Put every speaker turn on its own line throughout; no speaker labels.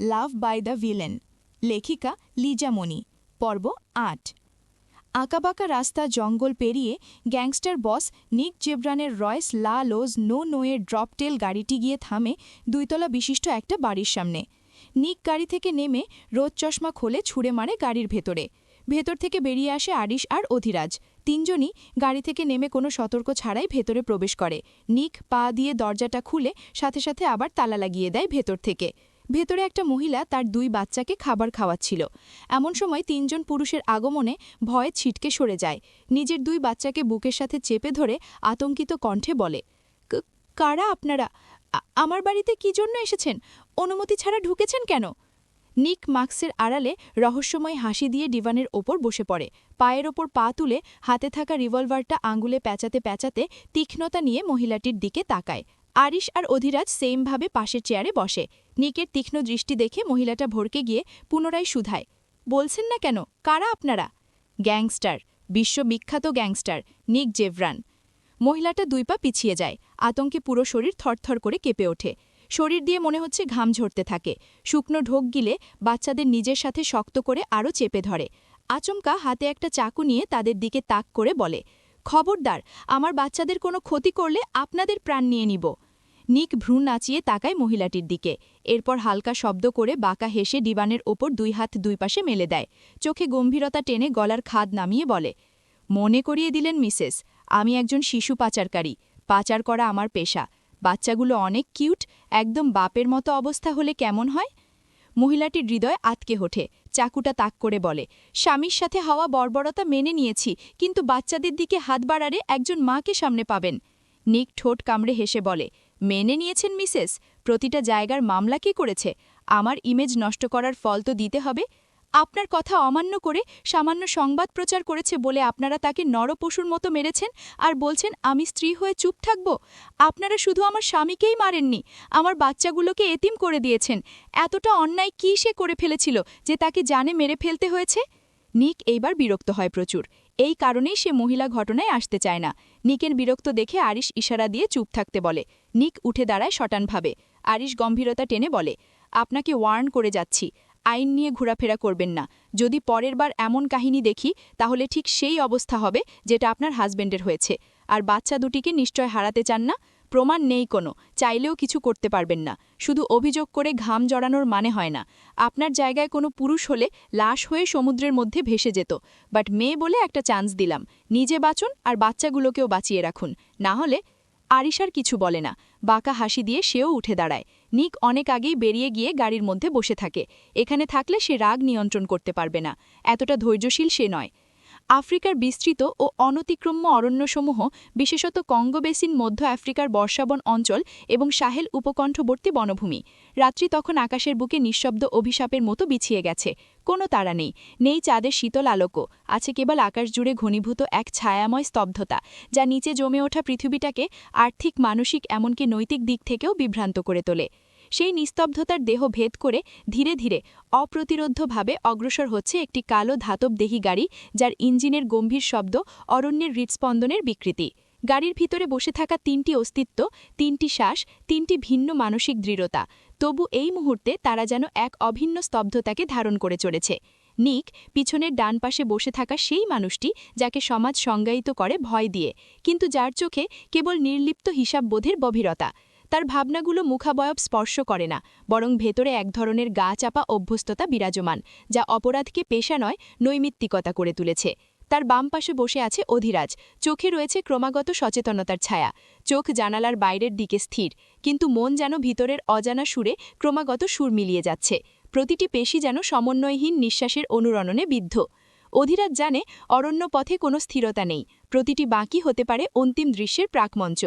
Love by the villain. লেখিকা লিজামণি পর্ব আট। আঁকাবাঁকা রাস্তা জঙ্গল পেরিয়ে গ্যাংস্টার বস নিক জেব্রানের রয়েস লা লোজ নো নোয়ের ড্রপটেল গাড়িটি গিয়ে থামে দুইতলা বিশিষ্ট একটা বাড়ির সামনে। নিক গাড়ি থেকে নেমে রোদ চশমা খোলে ছুঁড়ে মারে গাড়ির ভেতরে। ভেতর থেকে বেরিয়ে আসে আরিশ আর অধিরাজ। তিনজনই গাড়ি থেকে নেমে কোনো সতর্ক ছাড়াই ভেতরে প্রবেশ করে। নিক পা দিয়ে দরজাটা খুলে সাথে সাথে আবার তালা লাগিয়ে দেয় ভেতর থেকে। ভেতরে একটা মহিলা তার দুই বাচ্চাকে খাবার খাওয়াচ্ছিল। এমন সময় তিনজন পুরুষের আগমনে ভয়ে ছিটকে সরে যায়। নিজের দুই বাচ্চাকে বুকের সাথে চেপে ধরে আতঙ্কিত কণ্ঠে বলে কারা আপনারা? আমার বাড়িতে কি জন্য এসেছেন? অনুমতি ছাড়া ঢুকেছেন কেন? নিক মাক্সের আড়ালে রহস্যময় হাসি দিয়ে ডিভানের ওপর বসে পড়ে। পায়ের ওপর পা তুলে হাতে থাকা রিভলভারটা আঙ্গুলে প্যাঁচাতে প্যাঁচাতে তীক্ষ্ণতা নিয়ে মহিলাটির দিকে তাকায়। আরিশ আর অধিরাজ সেমভাবে পাশের চেয়ারে বসে। নিকের তীক্ষ্ণ দৃষ্টি দেখে মহিলাটা ভরকে গিয়ে পুনরায় শুধায়। বলছেন না কেন? কারা আপনারা? গ্যাংস্টার, বিশ্ববিখ্যাত গ্যাংস্টার, নিক জেভরান। মহিলাটা দুই পা পিছিয়ে যায়। আতঙ্কে পুরো শরীর থরথর করে কেঁপে ওঠে। শরীর দিয়ে মনে হচ্ছে ঘাম ঝরতে থাকে। শুকনো ঢোক গিলে বাচ্চাদের নিজের সাথে শক্ত করে আরও চেপে ধরে। আচমকা হাতে একটা চাকু নিয়ে তাদের দিকে তাক করে বলে, খবরদার, আমার বাচ্চাদের কোনো ক্ষতি করলে আপনাদের প্রাণ নিয়ে নিব। নিক ভ্রূণ নাচিয়ে তাকায় মহিলাটির দিকে। এরপর হালকা শব্দ করে বাঁকা হেসে ডিবানের ওপর দুই হাত দুই পাশে মেলে দেয়। চোখে গম্ভীরতা টেনে গলার খাদ নামিয়ে বলে, মনে করিয়ে দিলেন, মিসেস, আমি একজন শিশু পাচারকারী। পাচার করা আমার পেশা। বাচ্চাগুলো অনেক কিউট। একদম বাপের মতো অবস্থা হলে কেমন হয়? মহিলাটির হৃদয় আতকে ওঠে। চাকুটা তাক করে বলে, স্বামীর সাথে হওয়া বর্বরতা মেনে নিয়েছি, কিন্তু বাচ্চাদের দিকে হাত বাড়ারে একজন মাকে সামনে পাবেন। নিক ঠোঁট কামড়ে হেসে বলে মেনে নিয়েছেন মিসেস, প্রতিটা জায়গার মামলা কে করেছে? আমার ইমেজ নষ্ট করার ফল তো দিতে হবে। আপনার কথা অমান্য করে সামান্য সংবাদ প্রচার করেছে বলে আপনারা তাকে নরপশুর মতো মেরেছেন আর বলছেন আমি স্ত্রী হয়ে চুপ থাকব। আপনারা শুধু আমার স্বামীকেই মারেননি, আমার বাচ্চাগুলোকে এতিম করে দিয়েছেন। এতটা অন্যায় কী সে করে ফেলেছিল যে তাকে জানে মেরে ফেলতে হয়েছে? নিক এইবার বিরক্ত হয় প্রচুর। এই কারণেই সে মহিলা ঘটনায় আসতে চায় না। নিকের বিরক্ত দেখে আরিশ ইশারা দিয়ে চুপ থাকতে বলে। নিক উঠে দাঁড়ায় শটানভাবে। আরিশ গম্ভীরতা টেনে বলে, আপনাকে ওয়ার্ন করে যাচ্ছি। আইন নিয়ে ঘোরাফেরা করবেন না। যদি পরের বার এমন কাহিনী দেখি, তাহলে ঠিক সেই অবস্থা হবে যেটা আপনার হাজবেন্ডের হয়েছে। আর বাচ্চা দুটিকে নিশ্চয় হারাতে চান না? প্রমাণ নেই কোনো, চাইলেও কিছু করতে পারবেন না। শুধু অভিযোগ করে ঘাম জড়ানোর মানে হয় না। আপনার জায়গায় কোনো পুরুষ হলে লাশ হয়ে সমুদ্রের মধ্যে ভেসে যেত। বাট মেয়ে বলে একটা চান্স দিলাম। নিজে বাঁচুন আর বাচ্চাগুলোকেও বাঁচিয়ে রাখুন। না হলে আরিশার কিছু বলে না। বাঁকা হাসি দিয়ে সেও উঠে দাঁড়ায়। নিক অনেক আগেই বেরিয়ে গিয়ে গাড়ির মধ্যে বসে থাকে। এখানে থাকলে সে রাগ নিয়ন্ত্রণ করতে পারবে না। এতটা ধৈর্যশীল সে নয়। আফ্রিকার বিস্তৃত ও অনতিক্রম্য অরণ্যসমূহ, বিশেষত কঙ্গো বেসিন মধ্য আফ্রিকার বর্ষাবন অঞ্চল এবং সাহেল উপকণ্ঠবর্তী বনভূমি। রাত্রি তখন আকাশের বুকে নিঃশব্দ অভিশাপের মতো বিছিয়ে গেছে। কোনো তারা নেই। নেই চাঁদের শীতল আলোকও। আছে কেবল আকাশ জুড়ে ঘনীভূত এক ছায়াময় স্তব্ধতা, যা নিচে জমে ওঠা পৃথিবীটাকে আর্থিক, মানসিক, এমনকি নৈতিক দিক থেকেও বিভ্রান্ত করে তোলে। সেই নিস্তব্ধতার দেহ ভেদ করে ধীরে ধীরে অপ্রতিরোধ্যভাবে অগ্রসর হচ্ছে একটি কালো ধাতব দেহি গাড়ি, যার ইঞ্জিনের গম্ভীর শব্দ অরণ্যের হৃৎস্পন্দনের বিকৃতি। গাড়ির ভিতরে বসে থাকা তিনটি অস্তিত্ব, তিনটি শ্বাস, তিনটি ভিন্ন মানসিক দৃঢ়তা। তবু এই মুহূর্তে তারা যেন এক অভিন্ন স্তব্ধতাকে ধারণ করে চলেছে। নিক, পিছনের ডান পাশে বসে থাকা সেই মানুষটি যাকে সমাজ সংজ্ঞায়িত করে ভয় দিয়ে, কিন্তু যার চোখে কেবল নির্লিপ্ত হিসাববোধের গভীরতা। তার ভাবনাগুলো মুখাবয়ব স্পর্শ করে না, বরং ভেতরে এক ধরনের গা চাপা অভ্যস্ততা বিরাজমান, যা অপরাধকে পেশা নয়, নৈমিত্তিকতা করে তুলেছে। তার বাম পাশে বসে আছে অধিরাজ, চোখে রয়েছে ক্রমাগত সচেতনতার ছায়া। চোখ জানালার বাইরের দিকে স্থির, কিন্তু মন যেন ভিতরের অজানা সুরে ক্রমাগত সুর মিলিয়ে যাচ্ছে। প্রতিটি পেশি যেন সমন্বয়হীন নিঃশ্বাসের অনুরণনে বিদ্ধ। অধিরাজ জানে অরণ্য পথে কোনো স্থিরতা নেই, প্রতিটি বাঁকি হতে পারে অন্তিম দৃশ্যের প্রাকমঞ্চ।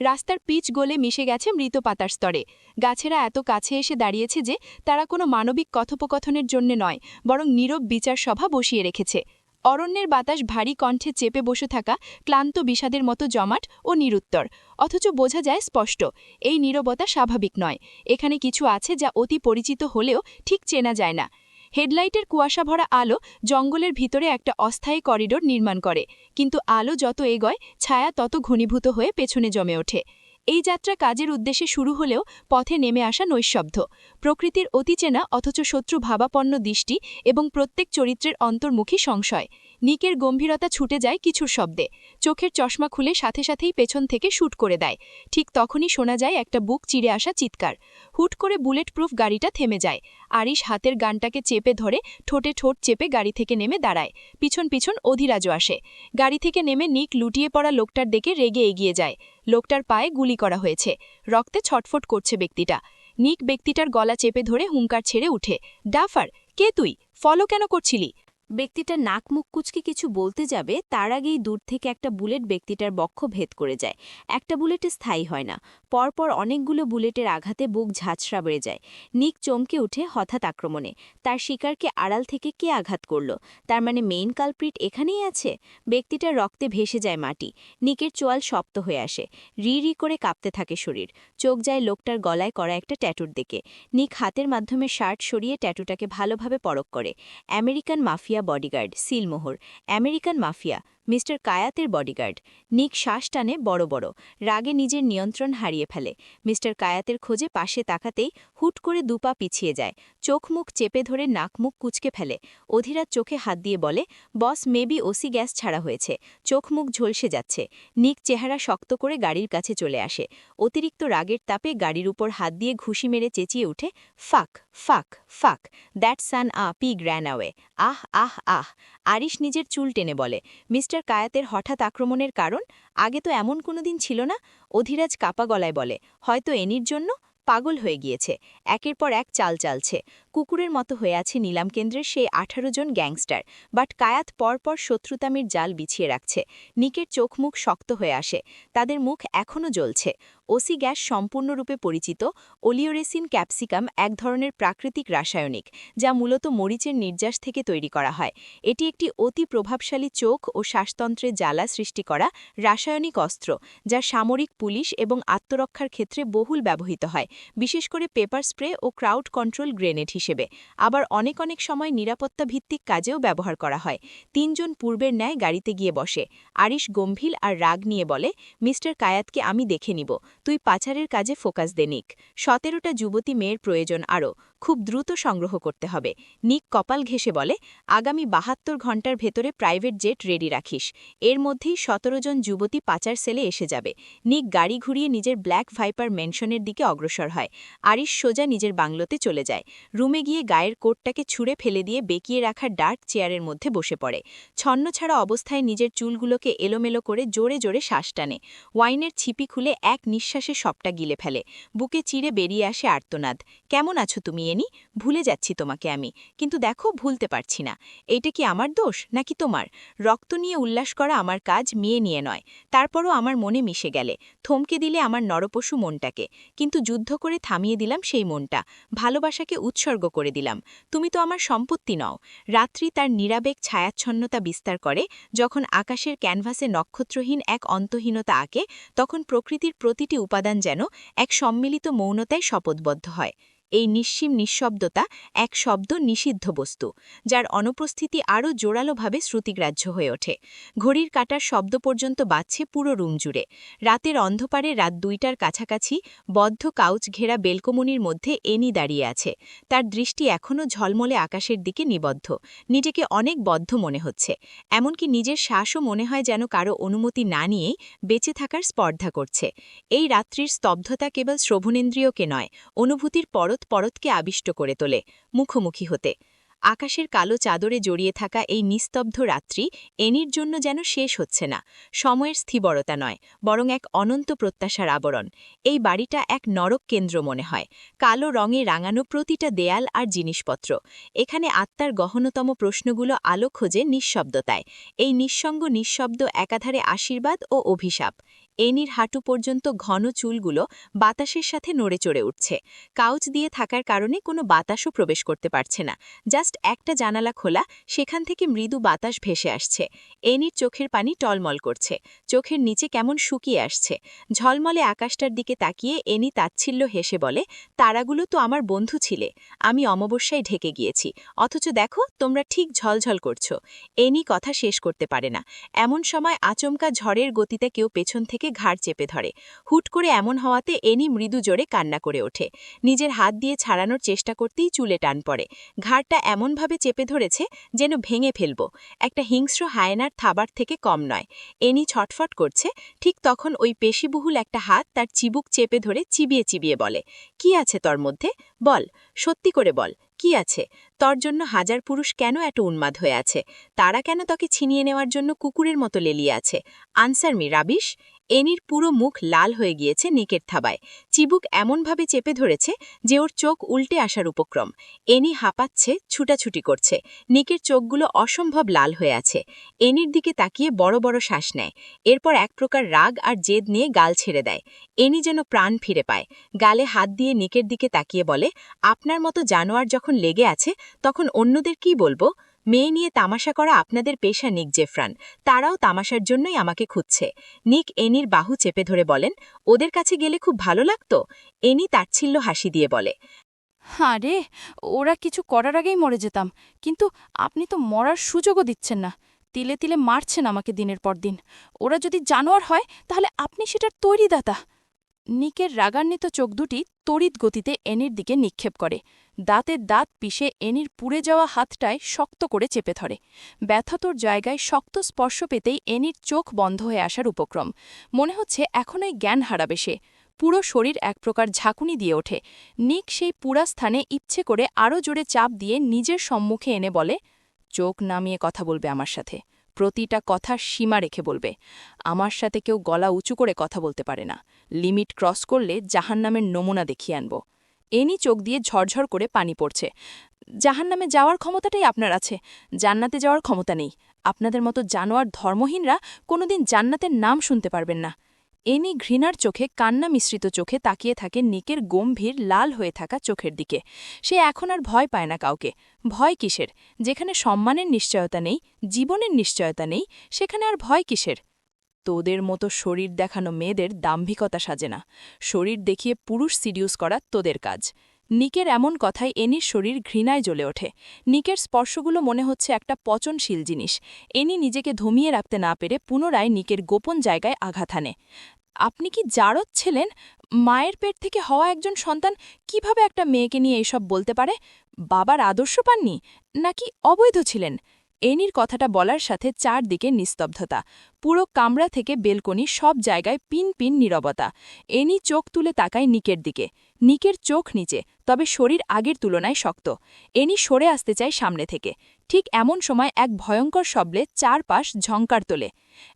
রাস্তার পিচ গলে মিশে গেছে মৃত পাতার স্তরে। গাছেরা এত কাছে এসে দাঁড়িয়েছে যে, তারা কোনো মানবিক কথোপকথনের জন্য নয়, বরং নীরব বিচার সভা বসিয়ে রেখেছে। অরণ্যের বাতাস ভারী কণ্ঠে চেপে বসে থাকা ক্লান্ত বিষাদের মতো জমাট ও নিরুত্তর। অথচ বোঝা যায় স্পষ্ট, এই নীরবতা স্বাভাবিক নয়। এখানে কিছু আছে যা অতি পরিচিত হলেও ঠিক চেনা যায় না। হেডলাইটের কুয়াশা ভরা আলো জঙ্গলের ভিতরে একটা অস্থায়ী করিডোর নির্মাণ করে। কিন্তু আলো যত এগোয়, ছায়া তত ঘনীভূত হয়ে পেছনে জমে ওঠে। এই যাত্রা কাজের উদ্দেশ্যে শুরু হলেও পথে নেমে আসা নৈশব্দ। প্রকৃতির অতিচেনা অথচ শত্রু ভাবাপন্ন দৃষ্টি এবং প্রত্যেক চরিত্রের অন্তর্মুখী সংশয়। নিকের গম্ভীরতা ছুটে যায় কিছুর শব্দে। চোখের চশমা খুলে সাথে সাথেই পেছন থেকে শুট করে দেয়। ঠিক তখনই শোনা যায় একটা বুক চিড়ে আসা চিৎকার। হুট করে বুলেট প্রুফ গাড়িটা থেমে যায়। আরিশ হাতের গানটাকে চেপে ধরে ঠোঁটে ঠোঁট চেপে গাড়ি থেকে নেমে দাঁড়ায়। পিছন পিছন অধিরাজও আসে। গাড়ি থেকে নেমে নিক লুটিয়ে পড়া লোকটার দেখে রেগে এগিয়ে যায়। লোকটার পায়ে গুলি করা হয়েছে। রক্তে ছটফট করছে ব্যক্তিটা। নিক ব্যক্তিটার গলা চেপে ধরে হুঙ্কার ছেড়ে উঠে। ডাফার, কে তুই? ফলো কেন করছিলি?
ব্যক্তিটা নাক মুখ কুচকে কিছু বলতে যাবে, তার আগেই দূর থেকে একটা বুলেট ব্যক্তিটার বক্ষ ভেদ করে যায়। একটা বুলেটে স্থায়ী হয় না। পরপর অনেকগুলো বুলেটের আঘাতে বুক ঝাঁচড়া বেড়ে যায়। নিক চমকে উঠে হঠাৎ আক্রমণে। তার শিকারকে আড়াল থেকে কে আঘাত করল? তার মানে মেইন কালপ্রিট এখানেই আছে? ব্যক্তিটা রক্তে ভেসে যায় মাটি। নিকের চোয়াল শক্ত হয়ে আসে। রি রি করে কাঁপতে থাকে শরীর। চোখ যায় লোকটার গলায় করা একটা ট্যাটুর দিকে। নিক হাতের মাধ্যমে শার্ট সরিয়ে ট্যাটুটাকে ভালোভাবে পরক করে। American mafia bodyguard, সিলমোহর। American mafia. Mister কায়াতের বডিগার্ড। নিক শ্বাস টানে বড় বড়। রাগে নিজের নিয়ন্ত্রণ হারিয়ে ফেলে। মিস্টার কায়াতের খোঁজে পাশে তাকাতেই হুট করে দুপা পিছিয়ে যায়। চোখ মুখ চেপে ধরে নাক মুখ কুচকে ফেলে। অধীরাজ চোখে হাত দিয়ে বলে, বস মেবি ওসি গ্যাস ছাড়া হয়েছে। চোখ মুখ ঝলসে যাচ্ছে। নিক চেহারা শক্ত করে গাড়ির কাছে চলে আসে। অতিরিক্ত রাগের তাপে গাড়ির উপর হাত দিয়ে ঘুষি মেরে চেঁচিয়ে উঠে, fuck fuck fuck, that son আ পি গ্র্যানাওয়ে আহ আহ আহ। আরিশ নিজের চুল টেনে বলে। মিস্টার কায়াতের হঠাৎ আক্রমণের কারণ আগে তো এমন কোনো দিন ছিল না, অধিরাজ কাপা গলায় বলে, হয়তো এনির জন্য পাগল হয়ে গিয়েছে, একের পর এক চাল চালছে কুকুরের মতো হয়ে আছে নিলাম কেন্দ্রের সেই আঠারো জন গ্যাংস্টার। বাট কায়াত পরপর শত্রুতামির জাল বিছিয়ে রাখছে। নিকের চোখ মুখ শক্ত হয়ে আসে। তাদের মুখ এখনও জ্বলছে। ওসি গ্যাস সম্পূর্ণরূপে পরিচিত। ওলিওরেসিন ক্যাপসিকাম এক ধরনের প্রাকৃতিক রাসায়নিক, যা মূলত মরিচের নির্যাস থেকে তৈরি করা হয়। এটি একটি অতি প্রভাবশালী চোখ ও শ্বাসতন্ত্রের জ্বালা সৃষ্টি করা রাসায়নিক অস্ত্র, যা সামরিক পুলিশ এবং আত্মরক্ষার ক্ষেত্রে বহুল ব্যবহৃত হয়। বিশেষ করে পেপার স্প্রে ও ক্রাউড কন্ট্রোল গ্রেনেড হিসেবে। আবার অনেক অনেক সময় নিরাপত্তা ভিত্তিক কাজেও ব্যবহার করা হয়। তিনজন পূর্বের ন্যায় গাড়িতে গিয়ে বসে। আরিশ গম্ভীর আর রাগ নিয়ে বলে, মিস্টার কায়াতকে আমি দেখে নিব। তুই পাচারের কাজে ফোকাস দে, নিক। সতেরোটা যুবতী মেয়ের প্রয়োজন আরও। খুব দ্রুত সংগ্রহ করতে হবে। নিক কপাল ঘেসে বলে, আগামী বাহাত্তর ঘণ্টার ভেতরে প্রাইভেট জেট রেডি রাখিস। এর মধ্যেই সতেরো জন যুবতী পাচার সেলে এসে যাবে। নিক গাড়ি ঘুরিয়ে নিজের ব্ল্যাক ভাইপার মেনশনের দিকে অগ্রসর হয়। আরিশ সোজা নিজের বাংলোতে চলে যায়। রুমে গিয়ে গায়ের কোটটাকে ছুঁড়ে ফেলে দিয়ে বেঁকিয়ে রাখা ডার্ক চেয়ারের মধ্যে বসে পড়ে। ছন্ন ছাড়া অবস্থায় নিজের চুলগুলোকে এলোমেলো করে জোরে জোরে শ্বাস টানে। ওয়াইনের ছিপি খুলে এক নিঃশ্বাসে সবটা গিলে ফেলে। বুকে চিড়ে বেরিয়ে আসে আর্তনাদ। কেমন আছো তুমি এনি ভুলে যাচ্ছি তোমাকে আমি। কিন্তু দেখো, ভুলতে পারছি না। এইটা কি আমার দোষ, নাকি তোমার? রক্ত নিয়ে উল্লাস করা আমার কাজ মেয়ে নিয়ে নয়। তারপরও আমার মনে মিশে গেলে। থমকে দিলে আমার নরপশু মনটাকে। কিন্তু যুদ্ধ করে থামিয়ে দিলাম সেই মনটা। ভালোবাসাকে উৎসর্গ করে দিলাম। তুমি তো আমার সম্পত্তি নও। রাত্রি তার নিরাবেগ, ছায়াচ্ছন্নতা বিস্তার করে। যখন আকাশের ক্যানভাসে নক্ষত্রহীন এক অন্তহীনতা আঁকে, তখন প্রকৃতির প্রতিটি উপাদান যেন এক সম্মিলিত মৌনতায় শপথবদ্ধ হয়। এই নিঃসীম নিঃশব্দতা এক শব্দ নিষিদ্ধ বস্তু, যার অনুপস্থিতি আরও জোরালোভাবে শ্রুতিগ্রাহ্য হয়ে ওঠে। ঘড়ির কাটার শব্দ পর্যন্ত বাজছে পুরো রুম জুড়ে। রাতের অন্ধকারে রাত দুইটার কাছাকাছি বদ্ধ কাউচ ঘেরা বেলকমনির মধ্যে এনি দাঁড়িয়ে আছে। তার দৃষ্টি এখনও ঝলমলে আকাশের দিকে নিবদ্ধ। নিজেকে অনেক বদ্ধ মনে হচ্ছে, এমনকি নিজের শ্বাসও মনে হয় যেন কারও অনুমতি না নিয়েই বেঁচে থাকার স্পর্ধা করছে। এই রাত্রির স্তব্ধতা কেবল শ্রবণেন্দ্রিয়কে নয়, অনুভূতির পরত পরতকে আবিষ্ট করে তোলে মুখোমুখি হতে। আকাশের কালো চাদরে জড়িয়ে থাকা এই নিস্তব্ধ রাত্রি এনির জন্য যেন শেষ হচ্ছে না, সময়ের স্থিবরতা নয়, বরং এক অনন্ত প্রত্যাশার আবরণ। এই বাড়িটা এক নরক কেন্দ্র মনে হয়, কালো রঙে রাঙানো প্রতিটা দেয়াল আর জিনিসপত্র। এখানে আত্মার গহনতম প্রশ্নগুলো আলো খোঁজে নিঃশব্দতায়। এই নিঃসঙ্গ নিঃশব্দ একাধারে আশীর্বাদ ও অভিশাপ। এনির হাঁটু পর্যন্ত ঘন চুলগুলো বাতাসের সাথে নড়ে চড়ে উঠছে। কাউচ দিয়ে থাকার কারণে কোনো বাতাসও প্রবেশ করতে পারছে না। জাস্ট একটা জানালা খোলা, সেখান থেকে মৃদু বাতাস ভেসে আসছে। এনির চোখের পানি টলমল করছে। চোখের নিচে কেমন শুকিয়ে আসছে। ঝলমলে আকাশটার দিকে তাকিয়ে এনি তাচ্ছিল্য হেসে বলে, তারাগুলো তো আমার বন্ধু ছিলে। আমি অমাবস্যায় ঢেকে গিয়েছি। অথচ দেখো, তোমরা ঠিক ঝলঝল করছ। এনি কথা শেষ করতে পারে না। এমন সময় আচমকা ঝড়ের গতিতে কেউ পেছন থেকে ঘাড় চেপে ধরে। হুট করে এমন হওয়াতে এনি মৃদু জোরে কান্না করে ওঠে। নিজের হাত দিয়ে ছাড়ানোর চেষ্টা করতেই চুলে টান পড়ে। ঘাড়টা এমনভাবে চেপে ধরেছে যেন ভেঙে ফেলব। একটা হিংস্র হায়নার থাবার থেকে কম নয়। এনি ছটফট করছে, ঠিক তখন ওই পেশিবহুল একটা হাত তার চিবুক চেপে ধরে চিবিয়ে চিবিয়ে বলে, কি আছে তোর মধ্যে? বল, সত্যি করে বল, কি আছে? তর জন্য হাজার পুরুষ কেন এত উন্মাদ হয়ে আছে? তারা কেন তাকে ছিনিয়ে নেওয়ার জন্য কুকুরের মতো লেলিয়ে আছে? Answer me, rubbish? এনির পুরো মুখ লাল হয়ে গিয়েছে নিকের থাবায়। চিবুক এমনভাবে চেপে ধরেছে যে ওর চোখ উল্টে আসার উপক্রম। এনি হাঁপাচ্ছে, ছুটাছুটি করছে। নিকের চোখগুলো অসম্ভব লাল হয়ে আছে। এনির দিকে তাকিয়ে বড় বড় শ্বাস নেয়। এরপর এক প্রকার রাগ আর জেদ নিয়ে গাল ছেড়ে দেয়। এনি যেন প্রাণ ফিরে পায়। গালে হাত দিয়ে নিকের দিকে তাকিয়ে বলে, আপনার মতো জানোয়ার যখন লেগে আছে, তখন অন্যদের কি বলব? মেয়ে নিয়ে তামাশা করা আপনাদের পেশা, নিক জেফরান। তারাও তামাশার জন্যই আমাকে খুঁজছে। নিক এনির বাহু চেপে ধরে বলেন, ওদের কাছে গেলে খুব ভালো লাগতো? এনি তাচ্ছিল্য হাসি দিয়ে বলে,
আরে, ওরা কিছু করার আগেই মরে যেতাম। কিন্তু আপনি তো মরার সুযোগও দিচ্ছেন না। তিলে তিলে মারছেন আমাকে দিনের পর দিন। ওরা যদি জানোয়ার হয়, তাহলে আপনি সেটার তৈরি দাতা নিকের রাগান্বিত চোখ দুটি তড়িৎ গতিতে এনির দিকে নিক্ষেপ করে। দাঁতের দাঁত পিষে এনির পুড়ে যাওয়া হাতটায় শক্ত করে চেপে ধরে। ব্যথাতর জায়গায় শক্ত স্পর্শ পেতেই এনির চোখ বন্ধ হয়ে আসার উপক্রম। মনে হচ্ছে এখনই জ্ঞান হারাবে সে। পুরো শরীর এক প্রকার ঝাঁকুনি দিয়ে ওঠে। নিক সেই পুরা স্থানে ইচ্ছে করে আরও জোরে চাপ দিয়ে নিজের সম্মুখে এনে বলে, চোখ নামিয়ে কথা বলবে আমার সাথে। প্রতিটা কথার সীমা রেখে বলবে। আমার সাথে কেউ গলা উঁচু করে কথা বলতে পারে না। লিমিট ক্রস করলে জাহান্নামের নমুনা দেখিয়ে আনব। এনি চোখ দিয়ে ঝরঝর করে পানি পড়ছে। জাহান্নামে যাওয়ার ক্ষমতাটাই আপনার আছে। জান্নাতে যাওয়ার ক্ষমতা নেই। আপনাদের মতো জানোয়ার ধর্মহীনরা কোনোদিন জান্নাতের নাম শুনতে পারবেন না। এনি ঘৃণার চোখে, কান্না মিশ্রিত চোখে তাকিয়ে থাকে নিকের গম্ভীর, লাল হয়ে থাকা চোখের দিকে। সে এখন আর ভয় পায় না কাউকে। ভয় কিসের? যেখানে সম্মানের নিশ্চয়তা নেই, জীবনের নিশ্চয়তা নেই, সেখানে আর ভয় কিসের? তোদের মতো শরীর দেখানো মেয়েদের দাম্ভিকতা সাজে না। শরীর দেখিয়ে পুরুষ সিডিউস করা তোদের কাজ। নিকের এমন কথায় এনির শরীর ঘৃণায় জ্বলে ওঠে। নিকের স্পর্শগুলো মনে হচ্ছে একটা পচনশীল জিনিস। এনি নিজেকে ধমিয়ে রাখতে না পেরে পুনরায় নিকের গোপন জায়গায় আঘাত আনে। আপনি কি জারদ ছিলেন? মায়ের পেট থেকে হওয়া একজন সন্তান কীভাবে একটা মেয়েকে নিয়ে এসব বলতে পারে? বাবার আদর্শ পাননি? নাকি অবৈধ ছিলেন? এনির কথাটা বলার সাথে চারদিকে নিস্তব্ধতা। পুরো কামরা থেকে বেলকনি সব জায়গায় পিন পিন নীরবতা। এনি চোখ তুলে তাকায় নিকের দিকে। নিকের চোখ নিচে, তবে শরীর আগের তুলনায় শক্ত। এনি সরে আসতে চায় সামনে থেকে। ঠিক এমন সময় এক ভয়ঙ্কর শব্দে চারপাশ ঝঙ্কার তোলে।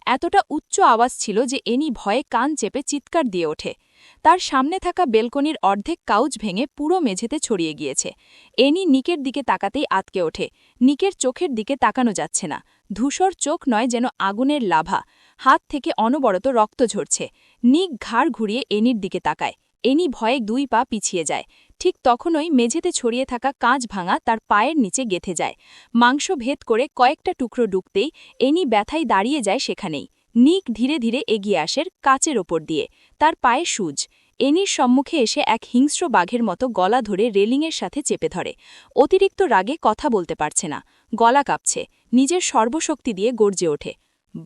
এতটা উচ্চ আওয়াজ ছিল যে এনি ভয়ে কান চেপে চিৎকার দিয়ে ওঠে। তার সামনে থাকা বেলকনির অর্ধেক কাউচ ভেঙে পুরো মেঝেতে ছড়িয়ে গিয়েছে। এনি নিকের দিকে তাকাতেই আতকে ওঠে। নিকের চোখের দিকে তাকানো যাচ্ছে না। ধূসর চোখ নয় যেন আগুনের লাভা। হাত থেকে অনবরত রক্ত ঝরছে। নিক ঘাড় ঘুরিয়ে এনির দিকে তাকায়। এনি ভয়ে দুই পা পিছিয়ে যায়। ঠিক তখনই মেঝেতে ছড়িয়ে থাকা কাঁচ ভাঙা তার পায়ের নিচে গেথে যায়। মাংস ভেদ করে কয়েকটা টুকরো ডুকতেই এনি ব্যথায় দাঁড়িয়ে যায় সেখানেই। নিক ধীরে ধীরে এগিয়ে আসের কাচের ওপর দিয়ে। তার পায়ে সুজ এনির সম্মুখে এসে এক হিংস্র বাঘের মতো গলা ধরে রেলিংয়ের সাথে চেপে ধরে। অতিরিক্ত রাগে কথা বলতে পারছে না। গলা কাঁপছে। নিজের সর্বশক্তি দিয়ে গর্জে ওঠে।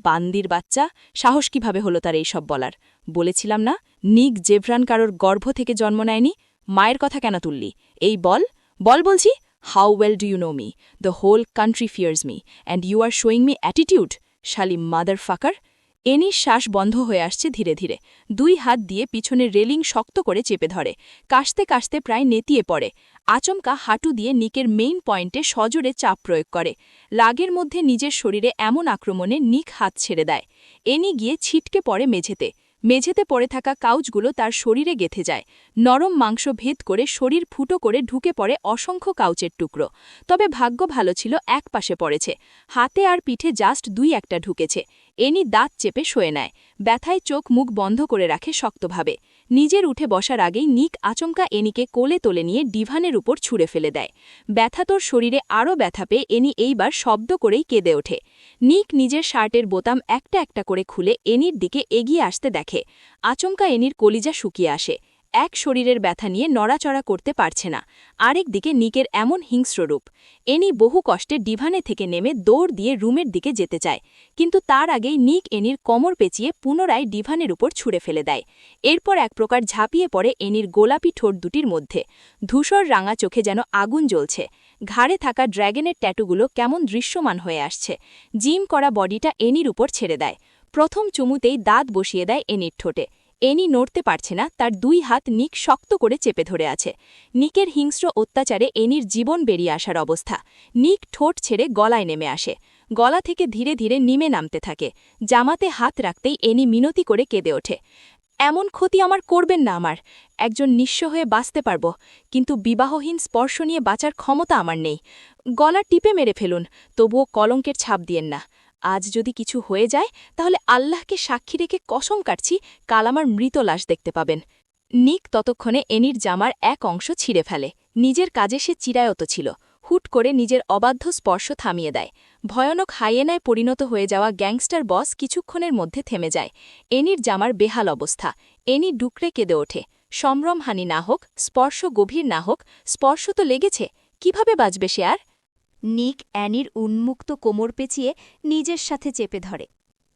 বান্দির বাচ্চা, সাহস কীভাবে হলো তার এইসব বলার? বলেছিলাম না, নিক জেভরান কারোর গর্ভ থেকে জন্ম নেয়নি? মায়ের কথা কেন তুললি? এই বল। বল বলছি how well do you know me the whole country fears me and you are showing me attitude শালি মাদার ফাকার এনির শ্বাস বন্ধ হয়ে আসছে ধীরে ধীরে। দুই হাত দিয়ে পিছনের রেলিং শক্ত করে চেপে ধরে। কাশতে কাশতে প্রায় নেতিয়ে পড়ে। আচমকা হাঁটু দিয়ে নিকের মেইন পয়েন্টে সজোরে চাপ প্রয়োগ করে। লাগের মধ্যে নিজের শরীরে এমন আক্রমণে নিক হাত ছেড়ে দেয়। এনি গিয়ে ছিটকে পড়ে মেঝেতে। মেঝেতে পড়ে থাকা কাউচগুলো তার শরীরে গেথে যায়। নরম মাংস ভেদ করে শরীর ফুটো করে ঢুকে পড়ে অসংখ্য কাউচের টুকরো। তবে ভাগ্য ভালো ছিল এক পাশে পড়েছে। হাতে আর পিঠে জাস্ট দুই একটা ঢুকেছে। এনি দাঁত চেপে শোয়ে নেয়। ব্যথায় চোখ মুখ বন্ধ করে রাখে শক্তভাবে। নিজের উঠে বসার আগেই নিক আচমকা এনিকে কোলে তোলে নিয়ে ডিভানের উপর ছুঁড়ে ফেলে দেয়। ব্যথা তোর শরীরে আরও ব্যথা পেয়ে এনি এইবার শব্দ করেই কেঁদে ওঠে। নিক নিজের শার্টের বোতাম একটা একটা করে খুলে এনির দিকে এগিয়ে আসতে দেখে। আচমকা এনির কলিজা শুকিয়ে আসে।
এক শরীরের ব্যথা নিয়ে নড়াচড়া করতে পারছে না। আরেক দিকে নিকের এমন হিংস্র রূপ। এনি বহু কষ্টে ডিভানে থেকে নেমে দৌড় দিয়ে রুমের দিকে যেতে চায়। কিন্তু তার আগেই নিক এনির কমর পেঁচিয়ে পুনরায় ডিভানের উপর ছুঁড়ে ফেলে দেয়। এরপর এক প্রকার ঝাঁপিয়ে পড়ে এনির গোলাপি ঠোঁট দুটির মধ্যে। ধূসর রাঙা চোখে যেন আগুন জ্বলছে। ঘাড়ে থাকা ড্র্যাগনের ট্যাটুগুলো কেমন দৃশ্যমান হয়ে আসছে। জিম করা বডিটা এনির উপর ছেড়ে দেয়। প্রথম চুমুতেই দাঁত বসিয়ে দেয় এনির ঠোঁটে। এনি নড়তে পারছে না, তার দুই হাত নিক শক্ত করে চেপে ধরে আছে। নিকের হিংস্র অত্যাচারে এনির জীবন বেরিয়ে আসার অবস্থা। নিক ঠোঁট ছেড়ে গলায় নেমে আসে। গলা থেকে ধীরে ধীরে নিমে নামতে থাকে। জামাতে হাত রাখতেই এনি মিনতি করে কেঁদে ওঠে। এমন ক্ষতি আমার করবেন না আমার। একজন নিঃস্ব হয়ে বাঁচতে পারব, কিন্তু বিবাহহীন স্পর্শ নিয়ে বাঁচার ক্ষমতা আমার নেই। গলা টিপে মেরে ফেলুন, তবুও কলঙ্কের ছাপ দিয়েন না। আজ যদি কিছু হয়ে যায়, তাহলে আল্লাহকে সাক্ষী রেখে কসম কাটছি, কাল আমার মৃত লাশ দেখতে পাবেন। নিক ততক্ষণে এনির জামার এক অংশ ছিঁড়ে ফেলে। নিজের কাজে সে চিরায়ত ছিল। হুট করে নিজের অবাধ্য স্পর্শ থামিয়ে দেয়। ভয়ানক হাইয়েনায় পরিণত হয়ে যাওয়া গ্যাংস্টার বস কিছুক্ষণের মধ্যে থেমে যায়। এনির জামার বেহাল অবস্থা। এনি ডুকরে কেঁদে ওঠে। সম্ভ্রমহানি না হোক, স্পর্শ গভীর না হোক, স্পর্শ তো লেগেছে। কীভাবে বাঁচবে সে আর? নিক অ্যানির উন্মুক্ত কোমর পেঁচিয়ে নিজের সাথে চেপে ধরে।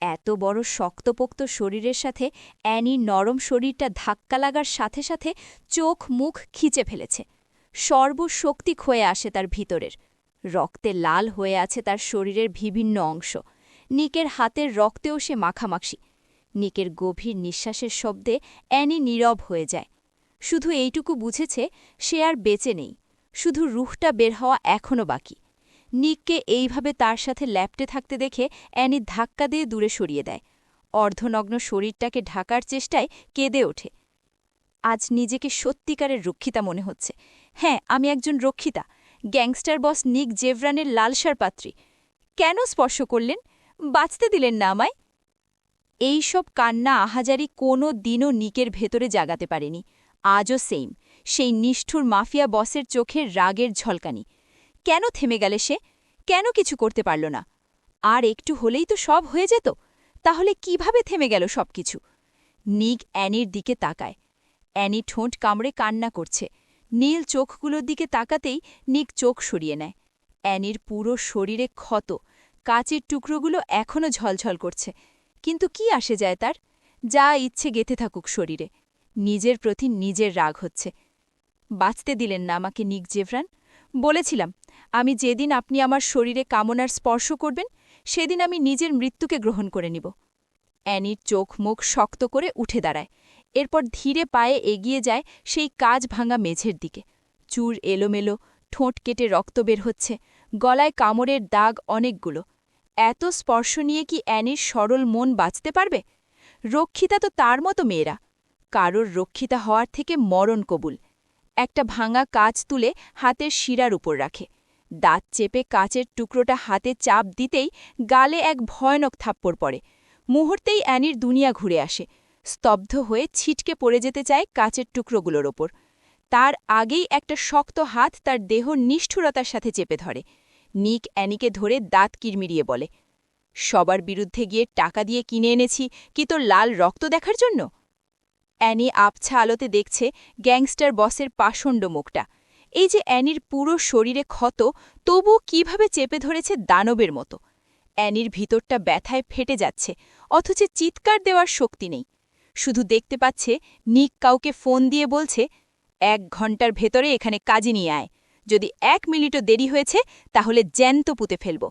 এত বড় শক্তপোক্ত শরীরের সাথে অ্যানির নরম শরীরটা ধাক্কা লাগার সাথে সাথে চোখ মুখ খিচে ফেলেছে। সর্বশক্তি ক্ষয়ে আসে তার ভিতরের। রক্তে লাল হয়ে আছে তার শরীরের বিভিন্ন অংশ। নিকের হাতের রক্তেও সে মাখামাখি। নিকের গভীর নিঃশ্বাসের শব্দে অ্যানি নীরব হয়ে যায়। শুধু এইটুকু বুঝেছে, সে আর বেঁচে নেই। শুধু রুহটা বের হওয়া এখনও বাকি। নিককে এইভাবে তার সাথে ল্যাপটে থাকতে দেখে অ্যানি ধাক্কা দিয়ে দূরে সরিয়ে দেয়। অর্ধনগ্ন শরীরটাকে ঢাকার চেষ্টায় কেঁদে ওঠে। আজ নিজেকে সত্যিকারের রক্ষিতা মনে হচ্ছে। হ্যাঁ আমি একজন রক্ষিতা। গ্যাংস্টার বস নিক জেভরানের লালসার পাত্রী। কেন স্পর্শ করলেন? বাঁচতে দিলেন না আমায়। এইসব কান্না আহাজারি কোনো দিনও নিকের ভেতরে জাগাতে পারেনি। আজও সেইম সেই নিষ্ঠুর মাফিয়া বসের চোখের রাগের ঝলকানি। কেন থেমে গেলে সে? কেন কিছু করতে পারল না? আর একটু হলেই তো সব হয়ে যেত। তাহলে কীভাবে থেমে গেল সবকিছু? নিক অ্যানির দিকে তাকায়। অ্যানি ঠোঁট কামড়ে কান্না করছে। নীল চোখগুলোর দিকে তাকাতেই নিক চোখ সরিয়ে নেয়। অ্যানির পুরো শরীরে ক্ষত, কাচের টুকরোগুলো এখনও ঝলঝল করছে। কিন্তু কি আসে যায় তার? যা ইচ্ছে গেথে থাকুক শরীরে। নিজের প্রতি নিজের রাগ হচ্ছে। বাঁচতে দিলেন না আমাকে নিক জেভরান। বলেছিলাম, আমি যেদিন আপনি আমার শরীরে কামনার স্পর্শ করবেন, সেদিন আমি নিজের মৃত্যুকে গ্রহণ করে নিব। অ্যানির চোখ মুখ শক্ত করে উঠে দাঁড়ায়। এরপর ধীরে পায়ে এগিয়ে যায় সেই কাজ ভাঙা মেঝের দিকে। চুর এলোমেলো, ঠোঁট কেটে রক্ত বের হচ্ছে, গলায় কামড়ের দাগ অনেকগুলো। এত স্পর্শ নিয়ে কি অ্যানির সরল মন বাঁচতে পারবে? রক্ষিতা তো তার মতো মেয়েরা। কারোর রক্ষিতা হওয়ার থেকে মরণ কবুল। একটা ভাঙা কাচ তুলে হাতের শিরার উপর রাখে। দাঁত চেপে কাচের টুকরোটা হাতে চাপ দিতেই গালে এক ভয়ানক থাপ্পড় পড়ে। মুহূর্তেই অ্যানির দুনিয়া ঘুরে আসে, স্তব্ধ হয়ে ছিটকে পড়ে যেতে চায় কাচের টুকরোগুলোর ওপর। তার আগেই একটা শক্ত হাত তার দেহ নিষ্ঠুরতার সাথে চেপে ধরে। নিক অ্যানিকে ধরে দাঁত কিরমিরিয়ে বলে, সবার বিরুদ্ধে গিয়ে টাকা দিয়ে কিনে এনেছি, কি তোর লাল রক্ত দেখার জন্য? অ্যানি আবছা আলোতে দেখছে গ্যাংস্টার বসের পাষণ্ড মুখটা। এই যে অ্যানির পুরো শরীরে ক্ষত তবু কীভাবে চেপে ধরেছে দানবের মতো। অ্যানির ভিতরটা ব্যথায় ফেটে যাচ্ছে, অথচ চিৎকার দেওয়ার শক্তি নেই। শুধু দেখতে পাচ্ছে নিক কাউকে ফোন দিয়ে বলছে, এক ঘণ্টার ভেতরে এখানে কাজে নিয়ে আয়। যদি এক মিনিটও দেরি হয়েছে, তাহলে জ্যান্ত পুঁতে ফেলব।